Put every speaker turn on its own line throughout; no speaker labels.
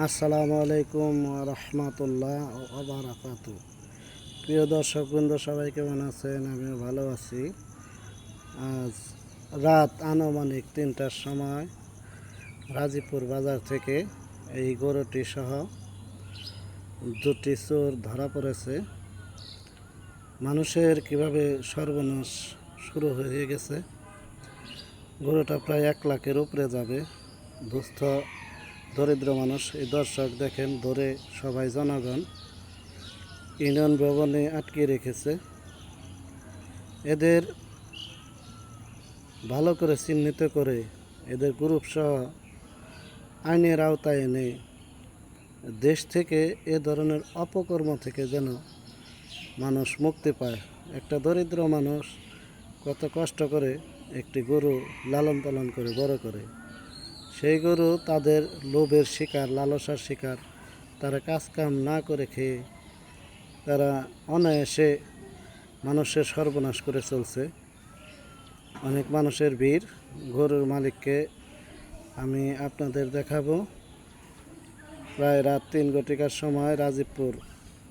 আসসালামু আলাইকুম রহমতুল্লাহ আবরাকাত। প্রিয় দর্শক বৃন্দ সবাই কেমন আছেন? আমিও ভালো আছি। আজ রাত আনুমানিক তিনটার সময় রাজীপুর বাজার থেকে এই গরুটি সহ দুটি চোর ধরা পড়েছে। মানুষের কীভাবে সর্বনাশ শুরু হয়ে গেছে? গরুটা প্রায় এক লাখের উপরে যাবে। দুস্থ দরিদ্র মানুষ। এই দর্শক দেখেন ধরে সবাই জনগণ। ইউনিয়ন ভবনে আটকে রেখেছে। এদের ভালো করে চিহ্নিত করে এদের গ্রুপ সহ আইনের আওতায় এনে দেশ থেকে এ ধরনের অপকর্ম থেকে যেন মানুষ মুক্তি পায়। একটা দরিদ্র মানুষ কত কষ্ট করে একটি গরু লালন পালন করে, বড় করে। সেই গরু তাদের লোভের শিকার, লালসার শিকার। তারা কাজ কাম না করে খেয়ে তারা অনায়াসে মানুষের সর্বনাশ করে চলছে। অনেক মানুষের ভিড়। গরুর মালিককে আমি আপনাদের দেখাবো। প্রায় রাত তিন ঘটিকার সময় রাজীবপুর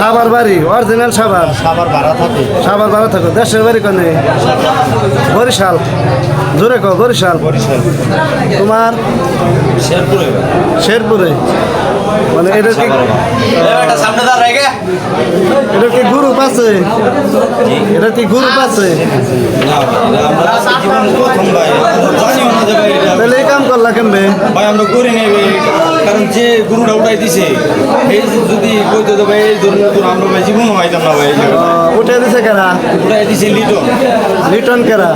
সাবার বাড়ি অরিজিনাল সাবার
খাবার ভাড়া থাকে।
সাবার থাকো। দেশের বাড়ি কনে? বরিশাল। জোরে কো বরিশাল।
বরিশাল।
তোমার?
শেরপুরে।
শেরপুরে। মানে এটা কি
এটা সামনে দাঁড়ায় গে
এটা কি গ্রুপ আছে? এটা কি গ্রুপ আছে? তাহলে এই কাম করলা কেমবে
ভাই আমরা করি নাই কারণ যে গুরুটা উঠাই দিছে এই যদি কইতে তো ভাই এই ধরনের গুরু আমরা ভাই জীবন হইতাম না ভাই এই জায়গাটা।
আহ, উঠে দিছে কেরা?
উঠাই দিছে লিটন।
রিটার্ন কেরা?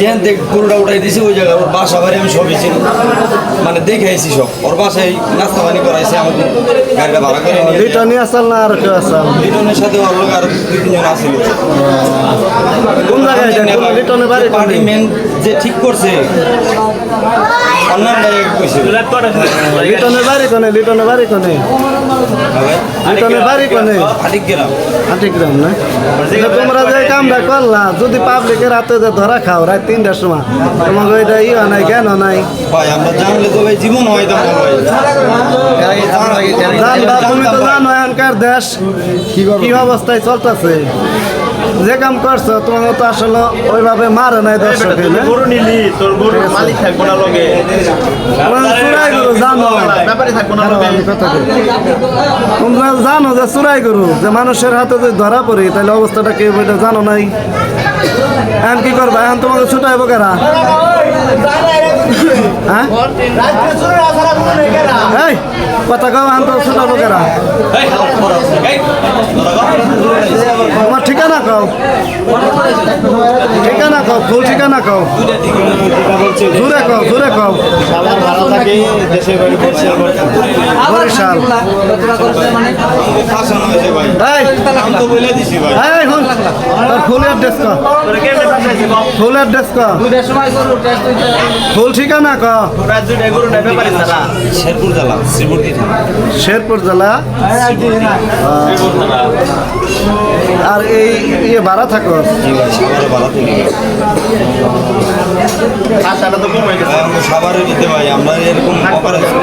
যেন দেখ গুরুটা উঠাই দিছে ওই জায়গায় ওর বাসা বাড়ি আমি সবই চিনি। মানে দেখে আইছি সব। ওর বাসায় নাস্তা পানি করাইছে আমাদের গাড়িটা ভাড়া করে নিয়ে।
রিটার্ন আসাল না আর কেউ আসাল?
লিটনের সাথে ওর লোক আর দুই তিনজন আসছিল
কোন জায়গায় কোন বাড়ি
পার্টি মেন যে ঠিক করছে
লিটনের বাড়ি কোনে লিটনের বাড়ি কোনে? লিটনের বাড়ি কোনে?
আটিক গেলাম
আটিগ্রাম না? তো তোমরা যে কামটা করলা যদি পাবলিকের হাতে যে ধরা খাও রাত তিনটার সময় তোমাকে এটা ইয়ে নাই কেন নাই।
ভাই আমরা জানলে তো ভাই জীবন হইতাম না ভাই।
জানবা তুমি তো জানো এখনকার দেশ কি অবস্থায় চলতেছে। যে কাম করছ তোমাকে তো আসলে ওইভাবে মারে নাই দর্শক
গরু নিলি তোর গরুর মালিক থাকব না লগে।
চুরাই গরু জানো। তোমরা জানো যে চুরাই গরু যে মানুষের হাতে যদি ধরা পড়ি তাহলে অবস্থাটা কি এটা জানো নাই? এখন কি করবা? এখন তোমাকে ছুটাইবো কেরা? হ্যাঁ? এই কথা কও এখন তো ছুটাবো কেরা? তোমার কও ঠিকানা কও ফুল ঠিকানা কও। জুড়ে কও কও।
সাবার ভাড়া থাকে দেশের বাড়ি বরিশাল
বরিশাল
ফাঁসানো ভাই
এই
তো বলে দিছি ভাই
এই। হুন ফুল অ্যাড্রেস ক
তোর কেমনে ফাঁসাইছি কম
ফুল অ্যাড্রেস ক ফুল ঠিকানা ক
তোরা দুইটা গরু না ব্যাপারে
শেরপুর জেলা।
শেরপুর জেলা। আর এই ইয়ে ভাড়া থাকো।
ভাড়া থেকে।
আশাটা তো কম গেছে।
ভাই দিতে ভাই আমরা এরকম অপারেশন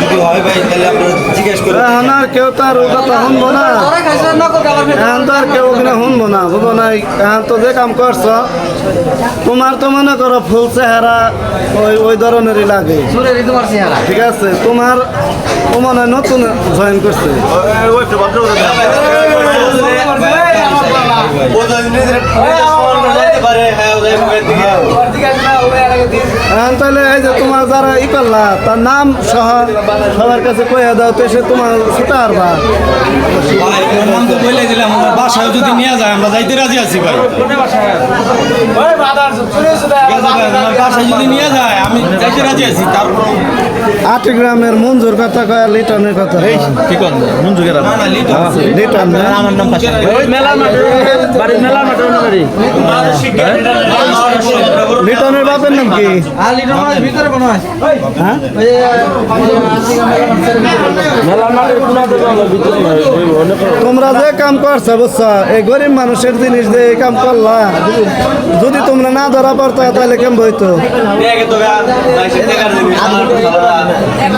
যদি হয় ভাই তাহলে আমরা জিজ্ঞেস করে
এখন আর কেউ তো আর কথা শুনব না। এখন তো আর কেউ ওখানে শুনব না বুঝব না। এখন তো যে কাম করছ তোমার তো মনে করো ফুল চেহারা ওই ওই ধরনেরই লাগে। ঠিক আছে তোমার ও মনে হয় নতুন জয়েন করছে।
হ্যাঁ
তাহলে এই যে তোমার যারা ই করলা তার নাম সহ সবার কাছে কয়ে দাও তো সে তোমার ছুটা
আমাকে বলে দিলাম আমার বাসায় যদি নিয়ে যায় আমরা যাইতে রাজি আছি ভাই ঠিক আছে ভাই, আমার বাসায় যদি নিয়ে যায় আমি যাইতে রাজি আছি তারপর
আট গ্রামের মঞ্জুর কথা কয় লিটনের কথা
মঞ্জুকেরা
না
আমার নাম পাশে। মেলা মাঠে বাড়ি মাঠে অন্য বাড়ি।
লিটনের বাপের নাম কি? হ্যাঁ?
মেলা মাঠে ভিতরে
তোমরা যে কাম করছ বুঝছ? এই গরিব মানুষের জিনিস দিয়ে এই কাম করলা। যদি তোমরা না ধরা পারতো তাহলে কেমন হইতো?
তো